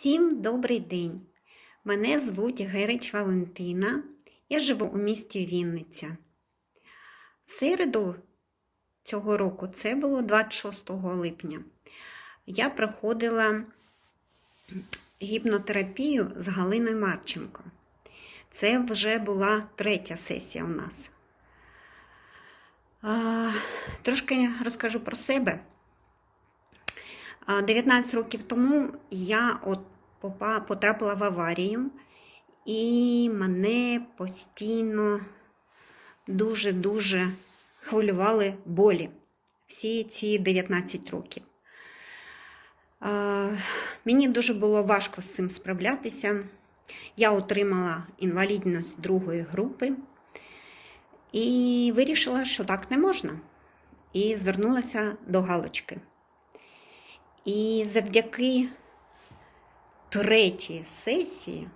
Всім добрий день! Мене звуть Герич Валентина. Я живу у місті Вінниця. В середу цього року, це було 26 липня, я проходила гіпнотерапію з Галиною Марченко. Це вже була третя сесія у нас. Трошки розкажу про себе. А, 19 років тому я от потрапила в аварію, і мене постійно дуже-дуже хвилювали болі всі ці 19 років. Мені дуже було важко з цим справлятися. Я отримала інвалідність другої групи і вирішила, що так не можна. І звернулася до Галочки. І завдяки третій сесії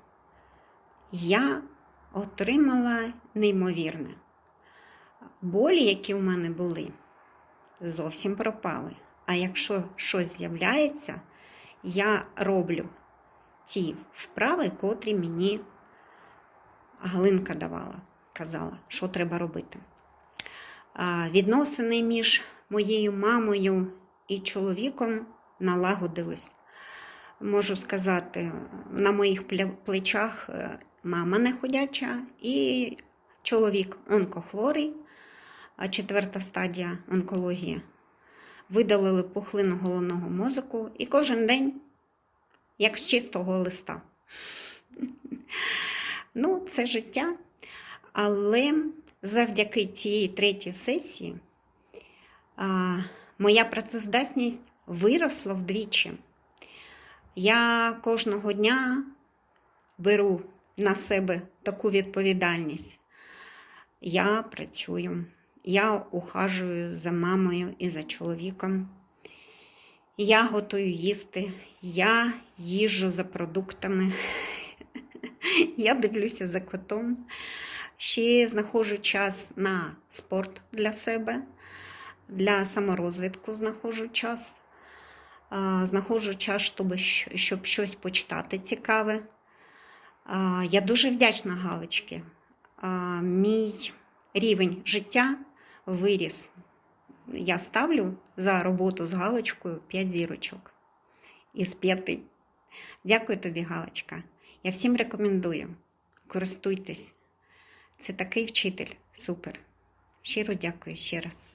я отримала неймовірне. Болі, які в мене були, зовсім пропали. А якщо щось з'являється, я роблю ті вправи, котрі мені Галинка давала, казала, що треба робити. Відносини між моєю мамою і чоловіком налагодились. Можу сказати, на моїх плечах е, мама неходяча і чоловік онкохворий, а четверта стадія онкології. Видалили пухлину головного мозку і кожен день, як з чистого листа. Ну, це життя. Але завдяки цієї третій сесії моя працездатність виросла вдвічі. Я кожного дня беру на себе таку відповідальність. Я працюю, я ухажую за мамою і за чоловіком. Я готую їсти, я їжу за продуктами, я дивлюся за котом. Ще знаходжу час на спорт для себе, для саморозвитку знаходжу час. Знаходжу час, щоб, щоб щось почитати цікаве. Я дуже вдячна Галочки. Мій рівень життя виріс. Я ставлю за роботу з Галочкою 5 зірочок із 5. Дякую тобі, Галочка. Я всім рекомендую. Користуйтесь. Це такий вчитель. Супер. Щиро дякую ще раз.